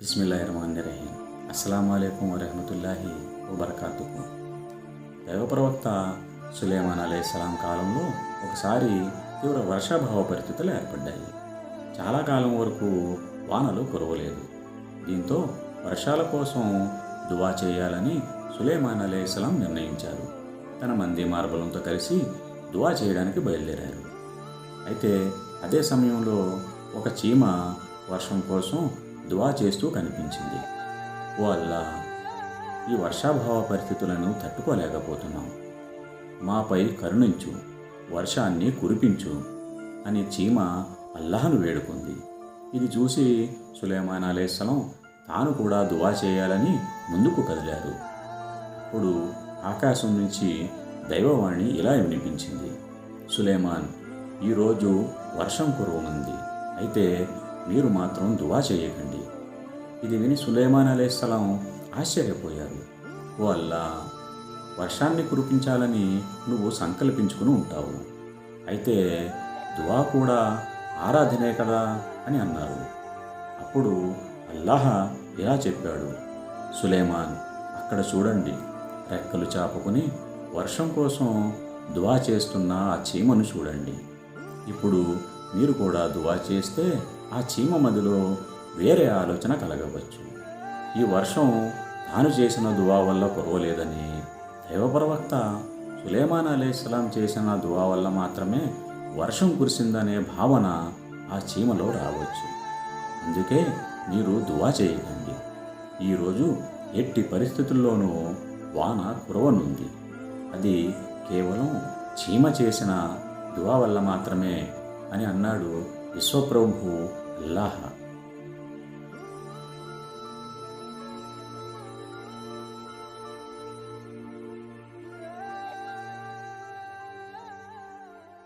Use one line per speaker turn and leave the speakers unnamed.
బిస్మిల్లాహిర్రహమానిర్రహీం. అస్సలం అయికం వరహమతుల్లాహి వబర్కాతుకు దైవప్రవక్త సులేమాన్ అలైహిస్సలాం కాలంలో ఒకసారి తీవ్ర వర్షాభావ పరిస్థితులు ఏర్పడ్డాయి. చాలా కాలం వరకు వానలు కురవలేదు. దీంతో వర్షాల కోసం దువా చేయాలని సులేమాన్ అలైహిస్సలాం నిర్ణయించారు. తన మంది మార్బలంతో కలిసి దువా చేయడానికి బయలుదేరారు. అయితే అదే సమయంలో ఒక చీమ వర్షం కోసం దువా చేస్తూ కనిపించింది. ఓ అల్లా ఈ వర్షాభావ పరిస్థితులను తట్టుకోలేకపోతున్నాం. మాపై కరుణించు వర్షాన్ని కురిపించు అని చీమ అల్లాహను వేడుకుంది. ఇది చూసి సులేమాన్ అలేస్సలం తాను కూడా దువా చేయాలని ముందుకు కదిలారు. అప్పుడు ఆకాశం నుంచి దైవవాణి ఇలా వినిపించింది. సులేమాన్ ఈరోజు వర్షం కురవనుంది. అయితే మీరు మాత్రం దువా చేయకండి. ఇది విని సులేమాన్ అలేస్సలాం ఆశ్చర్యపోయారు. ఓ అల్లా వర్షాన్ని కురిపించాలని నువ్వు సంకల్పించుకుని ఉంటావు. అయితే దువా కూడా ఆరాధనే కదా అని అన్నారు. అప్పుడు అల్లాహ ఇలా చెప్పాడు. సులేమాన్ అక్కడ చూడండి. రెక్కలు చాపుకుని వర్షం కోసం దువా చేస్తున్న ఆ చీమను చూడండి. ఇప్పుడు మీరు కూడా దువా చేస్తే ఆ చీమ మదిలో వేరే ఆలోచన కలగవచ్చు. ఈ వర్షం తాను చేసిన దువా వల్ల కురవలేదని దైవప్రవక్త సులేమాన్ అలీస్లాం చేసిన దువా వల్ల మాత్రమే వర్షం కురిసిందనే భావన ఆ చీమలో రావచ్చు. అందుకే మీరు దువా చేయకండి. ఈరోజు ఎట్టి పరిస్థితుల్లోనూ వాన కురవనుంది. అది కేవలం చీమ చేసిన దువా వల్ల మాత్రమే అని అన్నాడు విశ్వప్రభు అల్లాహ